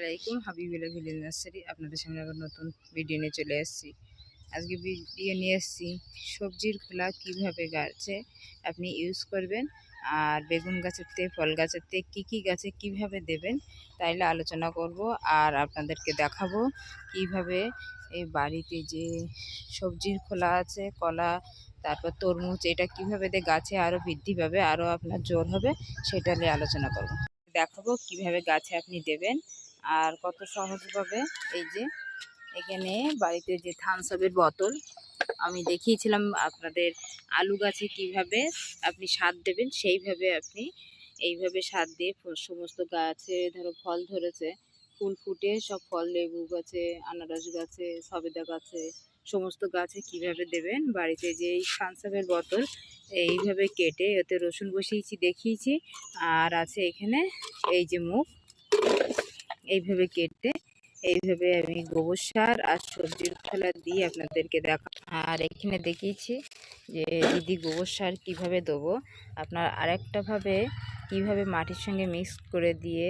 আলাইকুম Habibullah village nursery আপনাদের সামনে আবার নতুন ভিডিও নিয়ে চলে এসেছি আজকে ভিডিও নিয়ে এসেছি সবজির খোলা কীভাবে গাছে আপনি ইউজ করবেন আর বেগুন গাছের তে ফল গাছের তে কী কী গাছে কীভাবে দেবেন তাইলে আলোচনা করব আর আপনাদেরকে দেখাবো কীভাবে এই বাড়িতে যে সবজির খোলা আছে, কলা, তারপর তরমুজ, এটা কীভাবে দিয়ে গাছে আরও বৃদ্ধি পাবে আরও আপনার জোর হবে, সেটা নিয়ে আলোচনা করব। দেখাবো কীভাবে গাছে আপনি দেবেন আর কত সহজভাবে এই যে, এখানে বাড়িতে যে থামসাপের বোতল, আমি দেখিয়েছিলাম আপনাদের আলু গাছে কীভাবে আপনি সার দেবেন, সেইভাবে আপনি এইভাবে সার দিয়ে সমস্ত গাছে ধরো ফল ধরেছে, ফুল ফুটে সব ফল, লেবু গাছে, আনারস গাছে, সবেদা গাছে, সমস্ত গাছে কীভাবে দেবেন? বাড়িতে যে এই থামসাপের বোতল, এইভাবে কেটে ওতে রসুন বসিয়েছি, দেখিয়েছি, আর আছে এখানে এই যে মুখ এইভাবে কেটে, এইভাবে আমি গোবর সার আর সবজির খোলা দিয়ে আপনাদেরকে দেখা আর এখানে দেখিয়েছি যে দিদি গোবর সার কীভাবে দেবো। আপনার আরেকটাভাবে কীভাবে মাটির সঙ্গে মিক্স করে দিয়ে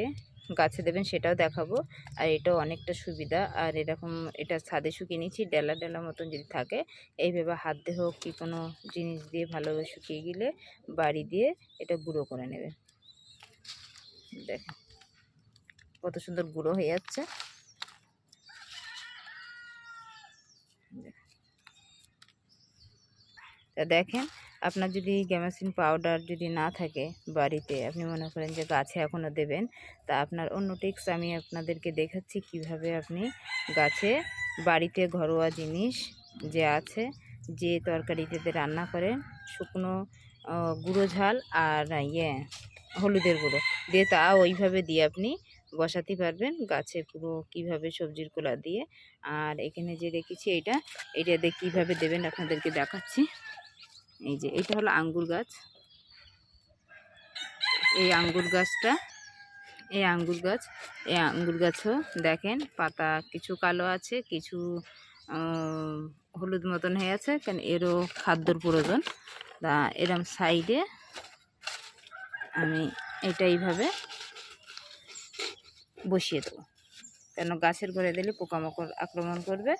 গাছে দেবেন সেটাও দেখাবো। আর এটাও অনেকটা সুবিধা। আর এরকম এটা ছাদে শুকিয়ে নিয়েছি, ডেলা ডেলা মতন যদি থাকে, এইভাবে হাত দিয়ে হোক কি কোনো জিনিস দিয়ে ভালোভাবে শুকিয়ে গেলে বাড়ি দিয়ে এটা গুঁড়ো করে নেবে। দেখেন। কত সুন্দর গুঁড়ো হয়ে যাচ্ছে। তা দেখেন, আপনার যদি গ্যামাসিন পাউডার যদি না থাকে বাড়িতে, আপনি মনে করেন যে গাছে এখনও দেবেন, তা আপনার অন্য টিক্স আমি আপনাদেরকে দেখাচ্ছি কীভাবে আপনি গাছে বাড়িতে ঘরোয়া জিনিস যে আছে, যে তরকারিতে রান্না করেন, শুকনো গুঁড়ো ঝাল আর ইয়ে হলুদের গুঁড়ো, দিয়ে তা ওইভাবে দিয়ে আপনি বসাতে পারবেন গাছে পুরো কীভাবে সবজির কোলা দিয়ে। আর এখানে যে রেখেছি এটা এটা দিয়ে কীভাবে দেবেন আপনাদেরকে দেখাচ্ছি। এই যে, এটা হলো আঙ্গুর গাছ। এই আঙ্গুর গাছটা, এই আঙ্গুর গাছ, এই আঙ্গুর গাছও দেখেন পাতা কিছু কালো আছে, কিছু হলুদ মতন হয়ে আছে, কারণ এরও খাদ্যর প্রয়োজন। তা এরম সাইডে আমি এটা এইভাবে বসিয়ে দেবো। কেন গাছের ঘরে দিলে পোকামাকড় আক্রমণ করবে।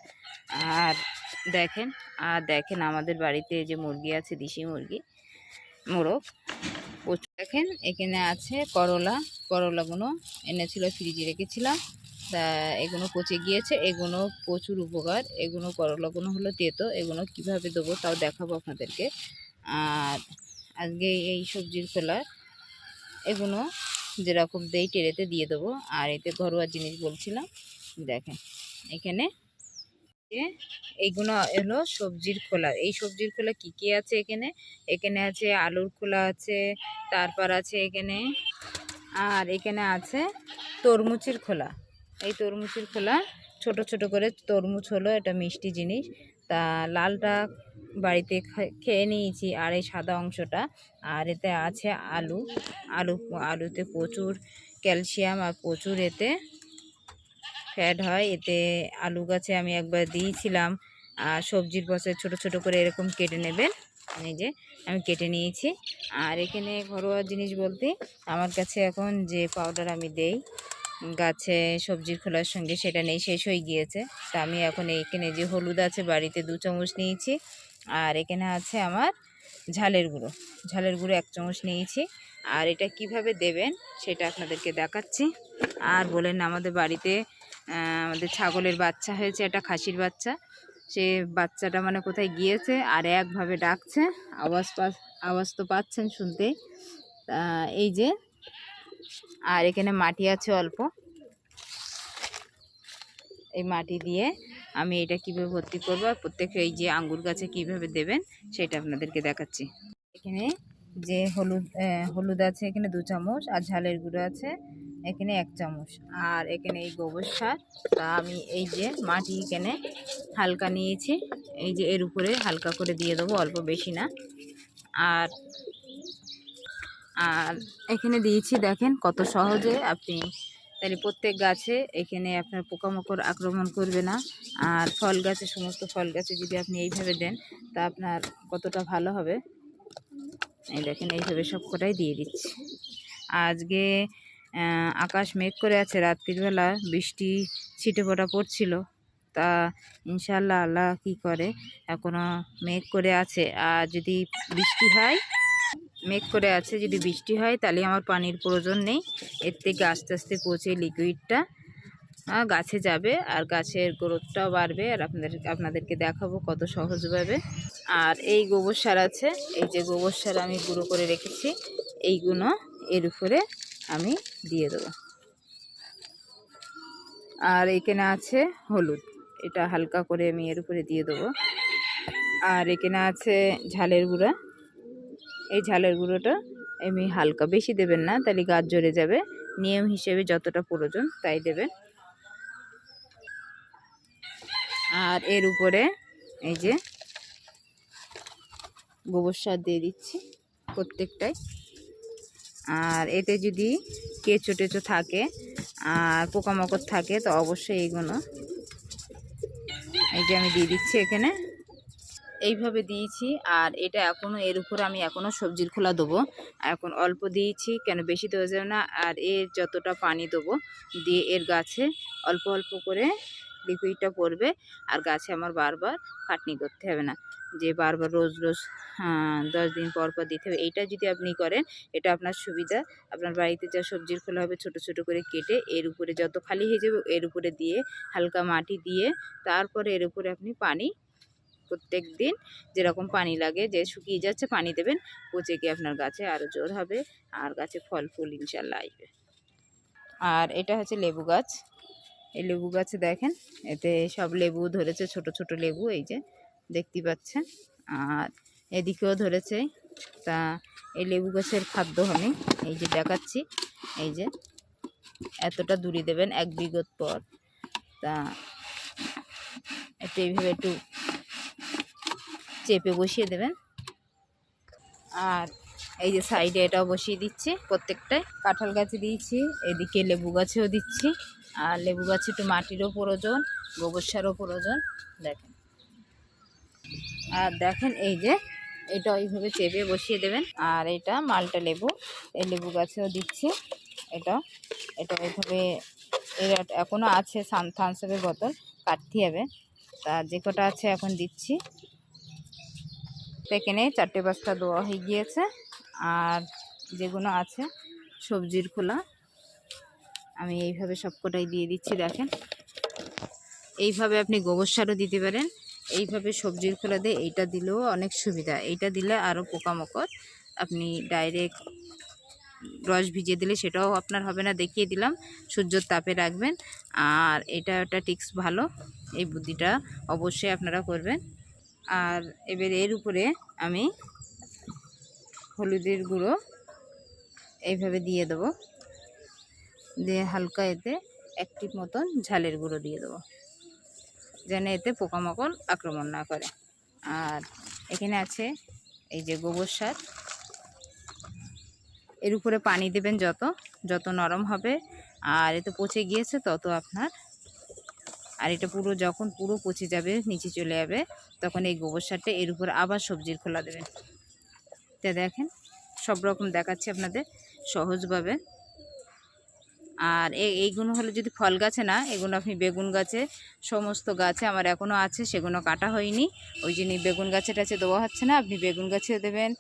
আর দেখেন আর দেখেন আমাদের বাড়িতে যে মুরগি আছে, দেশি মুরগি, মোরগ দেখেন, এখানে আছে করলা, করলাগুলো এনেছিল, ফ্রিজে রেখেছিলাম। তা এগুলো পচে গিয়েছে, এগুলো প্রচুর উপকার। এগুলো করলাগুলো হলো তেতো, এগুলো কীভাবে দেবো তাও দেখাবো আপনাদেরকে। আর আজকে এই সবজির খোলা এগুলো যেরকম দেই টেরেতে দিয়ে দেবো। আর এতে ঘরোয়া জিনিস বলছিলাম, দেখেন, এখানে এইগুলো হলো সবজির খোলা। এই সবজির খোলা কি কি আছে এখানে? এখানে আছে আলুর খোলা আছে, তারপর আছে এখানে, আর এখানে আছে তরমুজের খোলা। এই তরমুজের খোলা, ছোট ছোট করে তরমুজ হলো এটা মিষ্টি জিনিস। তা লালটা বাড়িতে খেয়ে নিয়েছি। আর এই সাদা অংশটা, আর এতে আছে আলু। আলু, আলুতে প্রচুর ক্যালসিয়াম আর প্রচুর এতে ফ্যাট হয়। এতে আলু গাছে আমি একবার দিয়েছিলাম। আর সবজির বসে ছোট ছোট করে এরকম কেটে নেবেন। এই যে, আমি কেটে নিয়েছি। আর এখানে ঘরোয়া জিনিস বলতে, আমার কাছে এখন যে পাউডার আমি দেই, গাছে সবজির খোলার সঙ্গে সেটা নেই, শেষ হয়ে গিয়েছে। তা আমি এখন এখানে যে হলুদ আছে, বাড়িতে দু চামচ নিয়েছি। আর এখানে আছে আমার ঝালের গুঁড়ো। ঝালের গুঁড়ো এক চামচ নিয়েছি। আর এটা কীভাবে দেবেন সেটা আপনাদেরকে দেখাচ্ছি। আর বলেন আমাদের বাড়িতে আমাদের ছাগলের বাচ্চা হয়েছে, একটা খাসির বাচ্চা। সে বাচ্চাটা মানে কোথায় গিয়েছে আর একভাবে ডাকছে। আওয়াজ আওয়াজ তো পাচ্ছেন শুনতে এই যে, আর এখানে মাটি আছে অল্প। এই মাটি দিয়ে আমি এটা কীভাবে ভর্তি করব আর প্রত্যেক এই যে আঙ্গুর গাছে কীভাবে দেবেন সেটা আপনাদেরকে দেখাচ্ছি। এখানে যে হলুদ হলুদ আছে, এখানে দু চামচ, আর ঝালের গুঁড়ো আছে, এখানে এক চামচ। আর এখানে এই গোবর সার, তা আমি এই যে মাটি এখানে হালকা নিয়েছি, এই যে এর উপরে হালকা করে দিয়ে দেবো, অল্প বেশি না। আর আর এখানে দিয়েছি দেখেন কত সহজে আপনি তাহলে প্রত্যেক গাছে এখানে আপনার পোকামাকড় আক্রমণ করবে না। আর ফল গাছে, সমস্ত ফল গাছে যদি আপনি এইভাবে দেন, তা আপনার কতটা ভালো হবে? এই দেখেন, এইভাবে সব কটাই দিয়ে দিচ্ছি। আজকে আকাশ মেঘ করে আছে রাত্রিবেলা বৃষ্টি ছিটে ফোটা পড়ছিল। তা ইনশাল্লাহ আল্লাহ কি করে? এখনও মেঘ করে আছে। আর যদি বৃষ্টি হয় মেঘ করে আছে, যদি বৃষ্টি হয় তাহলে আমার পানির প্রয়োজন নেই। এর থেকে আস্তে আস্তে পচে লিকুইডটা গাছে যাবে আর গাছের গ্রোথটাও বাড়বে আর আপনাদের, আপনাদেরকে দেখাবো কত সহজভাবে। আর এই গোবর সার আছে, এই যে গোবর সার আমি গুঁড়ো করে রেখেছি, এইগুলো এর উপরে আমি দিয়ে দেবো। আর এখানে আছে হলুদ, এটা হালকা করে আমি এর উপরে দিয়ে দেবো। আর এখানে আছে ঝালের গুঁড়া এই ঝালের গুঁড়োটা এমনি হালকা, বেশি দেবেন না, তাহলে গাছ জ্বরে যাবে। নিয়ম হিসেবে যতটা প্রয়োজন তাই দেবেন। আর এর উপরে এই যে গোবর সার দিয়ে দিচ্ছি প্রত্যেকটাই। আর এতে যদি কেঁচো টেচো থাকে আর পোকামাকড় থাকে, তো অবশ্যই এইগুলো এই যে আমি দিয়ে দিচ্ছি এখানে। এইভাবে দিয়েছি আর এটা এখনও এর উপর আমি এখনও সবজির খোলা দেবো। এখন অল্প দিয়েছি কেন বেশি দেওয়া যাবে না আর এর যতটা পানি দেবো দিয়ে এর গাছে অল্প অল্প করে লিকুইডটা পড়বে আর গাছে আমার বারবার খাটনি করতে হবে না। যে বারবার রোজ রোজ হ্যাঁ, দশ দিন পর পর দিতে হবে এইটা যদি আপনি করেন এটা আপনার সুবিধা। আপনার বাড়িতে যা সবজির খোলা হবে ছোট ছোট করে কেটে এর উপরে যত খালি হয়ে যাবে এর উপরে দিয়ে হালকা মাটি দিয়ে তারপরে এর উপরে আপনি পানি প্রত্যেক দিন যেরকম পানি লাগে, যে শুকিয়ে যাচ্ছে পানি দেবেন, পচে গিয়ে আপনার গাছে আরও জোর হবে, আর গাছে ফল ফুল ইনশাল্লাহ আসবে। আর এটা হচ্ছে লেবু গাছ। এই লেবু গাছে দেখেন, এতে সব লেবু ধরেছে, ছোট ছোট লেবু, এই যে দেখতে পাচ্ছেন। আর এদিকেও ধরেছে, তা এই লেবু গাছের খাদ্য আমি এই যে দেখাচ্ছি, এই যে এতটা দূরে দেবেন, এক বিগত পর। তা একটু এইভাবে একটু চেপে বসিয়ে দেবেন। আর এই যে সাইডে এটাও বসিয়ে দিচ্ছি, প্রত্যেকটায়। কাঁঠাল গাছে দিয়েছি, এদিকে লেবু গাছেও দিচ্ছি। আর লেবু গাছে একটু মাটিরও প্রয়োজন, গোবর সারও প্রয়োজন, দেখেন। আর দেখেন এই যে, এটা ওইভাবে চেপে বসিয়ে দেবেন। আর এটা মালটা লেবু, এই লেবু গাছেও দিচ্ছি। এটা এটা ওইভাবে এর এখনও আছে থামসাপের বোতল, কাটতে হবে। তা যে কটা আছে এখন দিচ্ছি। তো চারটে পাঁচটা দেওয়া হয়ে গিয়েছে। আর যেগুলো আছে, সবজির খোলা, আমি এইভাবে সবকটাই দিয়ে দিচ্ছি, দেখেন। এইভাবে আপনি গোবর সারও দিতে পারেন। এইভাবে সবজির খোলা দিয়ে এইটা দিলেও অনেক সুবিধা। এইটা দিলে আরও পোকামাকড় আপনি ডাইরেক্ট রস ভিজিয়ে দিলে সেটাও আপনার হবে না, দেখিয়ে দিলাম। সূর্যর তাপে রাখবেন। আর এটা একটা টিক্স ভালো, এই বুদ্ধিটা অবশ্যই আপনারা করবেন। আর এবার এর উপরে আমি হলুদের গুঁড়ো এইভাবে দিয়ে দেবো। দিয়ে হালকা এতে একটি মতন ঝালের গুঁড়ো দিয়ে দেবো, যেন এতে পোকামাকড় আক্রমণ না করে। আর এখানে আছে এই যে গোবর সার। এর উপরে পানি দেবেন যত যত নরম হবে। আর এতে পচে গিয়েছে তত আপনার আর এটা পুরো যখন পুরো পচে যাবে, নিচে চলে যাবে, তখন এই গোবর সারটা এর উপর আবার সবজির খোলা দেবেন। তা দেখেন, সব রকম দেখাচ্ছি আপনাদের সহজভাবে। আর এই এইগুলো হলো যদি ফল গাছে না, এগুলো আপনি বেগুন গাছে, সমস্ত গাছে আমার এখনও আছে, সেগুলো কাটা হয়নি। ওই জন্য বেগুন গাছে টাছে দেওয়া হচ্ছে না, আপনি বেগুন গাছে দেবেন।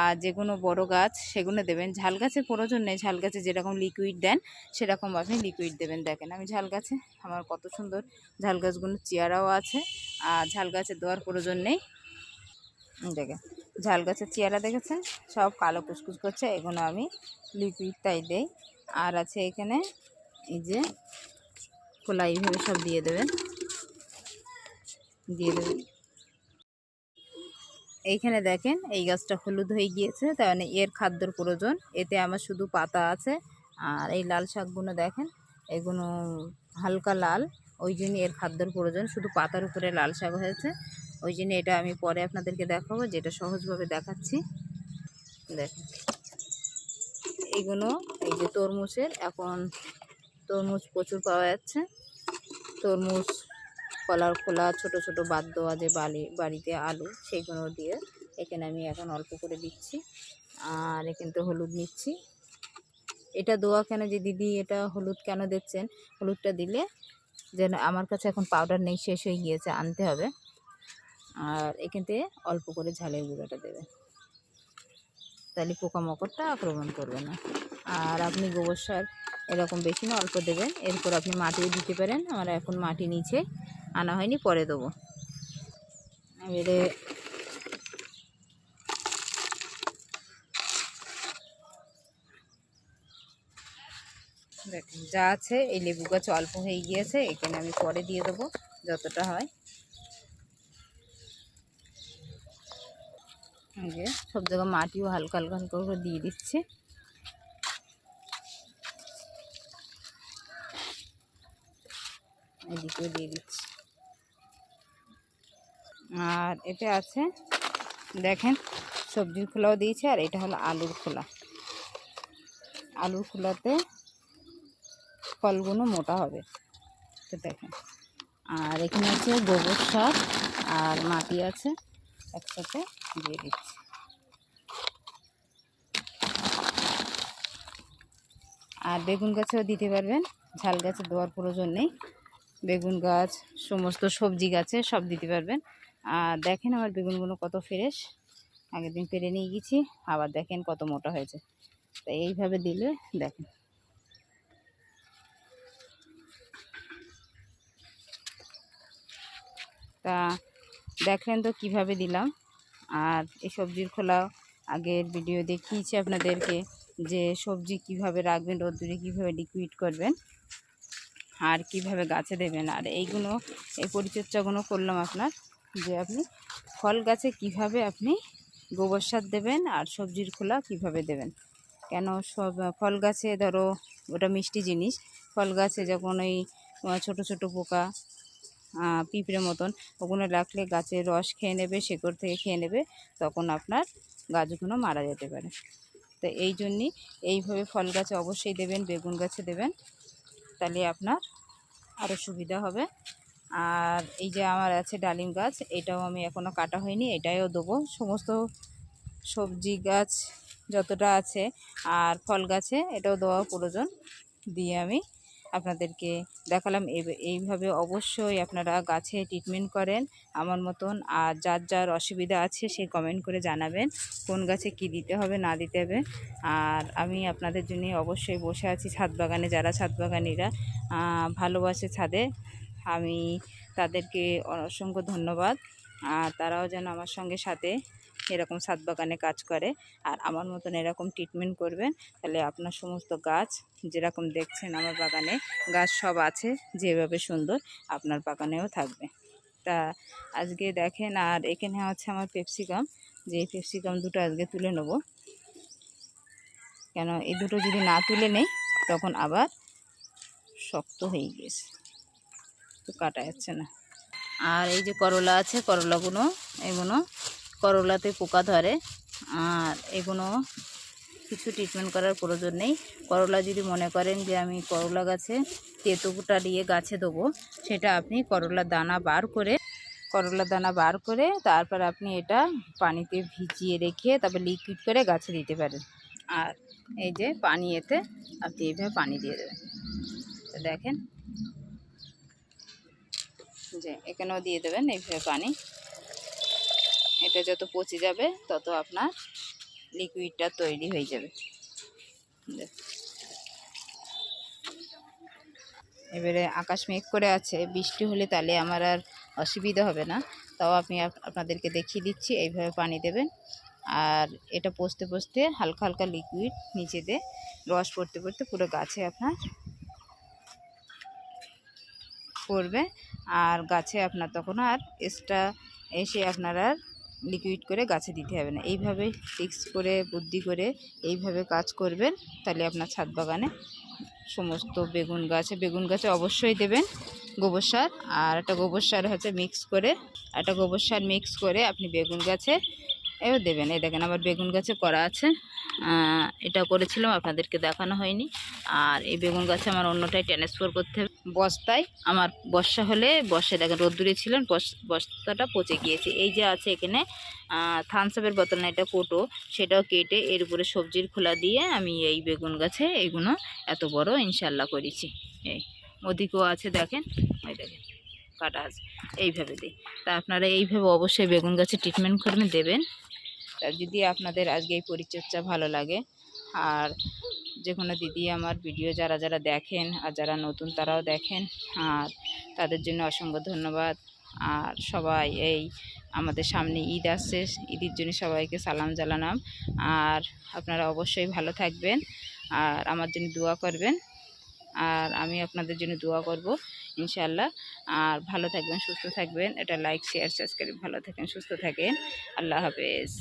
আর যে কোনো বড় গাছ, সেগুলো দেবেন। ঝাল গাছে প্রয়োজন নেই, ঝাল গাছে যেরকম লিকুইড দেন, সেরকম আপনি লিকুইড দেবেন। দেখেন আমি ঝাল গাছে, আমার কত সুন্দর ঝাল গাছগুলো চেয়ারাও আছে। আর ঝাল গাছে দেওয়ার প্রয়োজন নেই। দেখেন, ঝাল গাছের চেয়ারা দেখেছেন? সব কালো কুচকুচ করছে, এগুলো আমি লিকুইড তাই দেই। আর আছে এখানে এই যে খোলা এইভাবে সব দিয়ে দেবেন। দিয়ে দেবেন। এইখানে দেখেন এই গাছটা হলুদ হয়ে গিয়েছে, তার মানে এর খাদ্যর প্রয়োজন। এতে আমার শুধু পাতা আছে আর এই লাল শাকগুলো দেখেন, এগুলো হালকা লাল, ওই জন্য এর খাদ্যর প্রয়োজন। শুধু পাতার উপরে লাল শাক হয়েছে, ওই জন্য এটা আমি পরে আপনাদেরকে দেখাবো, যেটা সহজভাবে দেখাচ্ছি। দেখেন এইগুলো এই যে তরমুজের, এখন তরমুজ প্রচুর পাওয়া যাচ্ছে। তরমুজ কলার খোলা, ছোট ছোট বাদ দেওয়া যে বালি, বাড়িতে আলু সেইগুলো দিয়ে এখানে আমি এখন অল্প করে দিচ্ছি। আর এখানে তো হলুদ নিচ্ছি। এটা দেওয়া কেন যে দিদি এটা হলুদ কেন দিচ্ছেন? হলুদটা দিলে যেন আমার কাছে এখন পাউডার নেই, শেষ হয়ে গিয়েছে, আনতে হবে। আর এখান থেকে অল্প করে ঝালের গুঁড়োটা দেবে তাহলে পোকামাকড়টা আক্রমণ করবে না। আর আপনি গোবর সার এরকম বেশি না, অল্প দেবেন। এরপর আপনি মাটিও দিতে পারেন। আমার এখন মাটি নিচে আনা হয়নি, পরে দেবো। এবারে দেখেন, যা আছে, এই লেবু গাছ অল্প হয়ে গিয়েছে, এখানে আমি পরে দিয়ে দেবো, যতটা হয়। সব জায়গায় মাটিও হালকা হালকা হালকা করে দিয়ে দিচ্ছি। এদিকেও দিয়ে দিচ্ছি। আর এটা আছে, দেখেন, সবজির খোলাও দিয়েছে, আর এটা হলো আলুর খোলা। আলুর খোলাতে ফলগুলো মোটা হবে দেখেন। আর এখানে আছে গোবর সার, আর মাটি আছে, একসাথে দিয়ে দিচ্ছি। আর বেগুন গাছেও দিতে পারবেন, ঝাল গাছে দেওয়ার প্রয়োজন নেই। বেগুন গাছ, সমস্ত সবজি গাছে সব দিতে পারবেন। আর দেখেন আমার বেগুনগুলো কত ফ্রেশ। আগের দিন পেরে নিয়ে গেছি, আবার দেখেন কত মোটা হয়েছে। তো এইভাবে দিলে দেখেন। তা দেখলেন তো কীভাবে দিলাম। আর এই সবজির খোলা আগের ভিডিও দেখিয়েছি আপনাদেরকে যে সবজি কীভাবে রাখবেন, রোদ্দুরে কীভাবে লিকুইড করবেন। আর কীভাবে গাছে দেবেন? আর এইগুলো, এই পরিচর্যাগুলো করলাম আপনার, যে আপনি ফল গাছে কীভাবে আপনি গোবর সার দেবেন আর সবজির খোলা কীভাবে দেবেন। কেন সব, ফল গাছে ধরো, ওটা মিষ্টি জিনিস, ফল গাছে যখন ওই ছোট ছোট পোকা পিঁপড়ে মতন, ওগুলো রাখলে গাছের রস খেয়ে নেবে, শেকড় থেকে খেয়ে নেবে, তখন আপনার গাছগুলো মারা যেতে পারে। তো এই জন্যই এইভাবে ফল গাছে অবশ্যই দেবেন, বেগুন গাছে দেবেন তাহলে আপনার আরও সুবিধা হবে। আর এই যে আমার আছে ডালিম গাছ, এটাও আমি এখনও কাটা হয়নি এটাও দেবো। সমস্ত সবজি গাছ যতটা আছে আর ফল গাছে, এটাও দেওয়া প্রয়োজন। দিয়ে আমি আপনাদেরকে দেখালাম। এই- এইভাবে অবশ্যই আপনারা গাছে ট্রিটমেন্ট করেন আমার মতন। আর যার যার অসুবিধা আছে সে কমেন্ট করে জানাবেন কোন গাছে কি দিতে হবে, না দিতে হবে। আর আমি আপনাদের জন্য অবশ্যই বসে আছি ছাদ বাগানে, যারা ছাদ বাগানিরা ভালোবাসে ছাদে। আমি তাদেরকে অসংখ্য ধন্যবাদ। আর তারাও যেন আমার সঙ্গে সাথে এরকম ছাদ বাগানে কাজ করে। আর আমার মতন এরকম ট্রিটমেন্ট করবেন, তাহলে আপনার সমস্ত গাছ যেরকম দেখছেন আমার বাগানে, গাছ সব আছে যেভাবে সুন্দর আপনার বাগানেও থাকবে। তা আজকে দেখেন, আর এখানে হচ্ছে আমার পেপসিকাম যে পেপসিকাম দুটো আজকে তুলে নেব। কেন এই দুটো যদি না তুলে নেই, তখন আবার শক্ত হয়ে গেছে তো কাটা যাচ্ছে না। আর এই যে করলা আছে করলাগুলো এগুলো করলাতে পোকা ধরে, আর এগুলো কিছু ট্রিটমেন্ট করার প্রয়োজন নেই। করলা যদি মনে করেন যে আমি করলা গাছে তেঁতুটা দিয়ে গাছে দেবো, সেটা আপনি করলার দানা বার করে করলার দানা বার করে তারপর আপনি এটা পানিতে ভিজিয়ে রেখে তারপর লিকুইড করে গাছে দিতে পারেন। আর এই যে পানি এতে আপনি এইভাবে পানি দিয়ে দেবেন। তো দেখেন, যে এখানেও দিয়ে দেবেন এইভাবে পানি। এটা যত পচে যাবে, তত আপনার লিকুইডটা তৈরি হয়ে যাবে। এবারে আকাশ মেঘ করে আছে, বৃষ্টি হলে তাহলে আমার আর অসুবিধা হবে না। তাও আমি আপনাদেরকে দেখিয়ে দিচ্ছি, এইভাবে পানি দেবেন। আর এটা পচতে পচতে হালকা হালকা লিকুইড নিচে নিচেতে রস পড়তে পড়তে পুরো গাছে আপনার পড়বে। আর গাছে আপনার তখন আর এক্সট্রা এসে আপনার আর লিকুইড করে গাছে দিতে হবে না। এইভাবে ফিক্স করে, বুদ্ধি করে এইভাবে কাজ করবেন, তাহলে আপনার ছাদ বাগানে সমস্ত বেগুন গাছে বেগুন গাছে অবশ্যই দেবেন গোবর সার, আর একটা গোবর সার হচ্ছে মিক্স করে, একটা গোবর সার মিক্স করে আপনি বেগুন গাছে এও দেবেন, এই দেখেন আবার বেগুন গাছে করা আছে। এটা করেছিলাম, আপনাদেরকে দেখানো হয়নি। আর এই বেগুন গাছে আমার অন্যটাই ট্রান্সফার করতে হবে। বস্তায় আমার বর্ষা হলে, বর্ষায় দেখেন রোদ্দুরে ছিলেন বস- বস্তাটা পচে গিয়েছে। এই যে আছে এখানে থানসাপের বোতল না, এটা কোটো, সেটাও কেটে এর উপরে সবজির খোলা দিয়ে আমি এই বেগুন গাছে এইগুলো এত বড় ইনশাল্লাহ করেছি। এই, ওদিকেও আছে দেখেন, ওই দেখেন, কাটা আছে। এইভাবে দিই। তা আপনারা এইভাবে অবশ্যই বেগুন গাছে ট্রিটমেন্ট করবেন দেবেন। তা যদি আপনাদের আজকে এই পরিচর্যা ভালো লাগে, আর যে কোনো দিদি আমার ভিডিও যারা যারা দেখেন আর যারা নতুন তারাও দেখেন, আর তাদের জন্য অসংখ্য ধন্যবাদ। আর সবাই এই আমাদের সামনে ঈদ আসছে, ঈদের জন্য সবাইকে সালাম জানালাম। আর আপনারা অবশ্যই ভালো থাকবেন আর আমার জন্য দোয়া করবেন। আর আমি আপনাদের জন্য দোয়া করব ইনশাল্লাহ আর ভালো থাকবেন, সুস্থ থাকবেন। এটা লাইক শেয়ার সাবস্ক্রাইব ভালো থাকেন, সুস্থ থাকেন। আল্লাহ হাফেজ।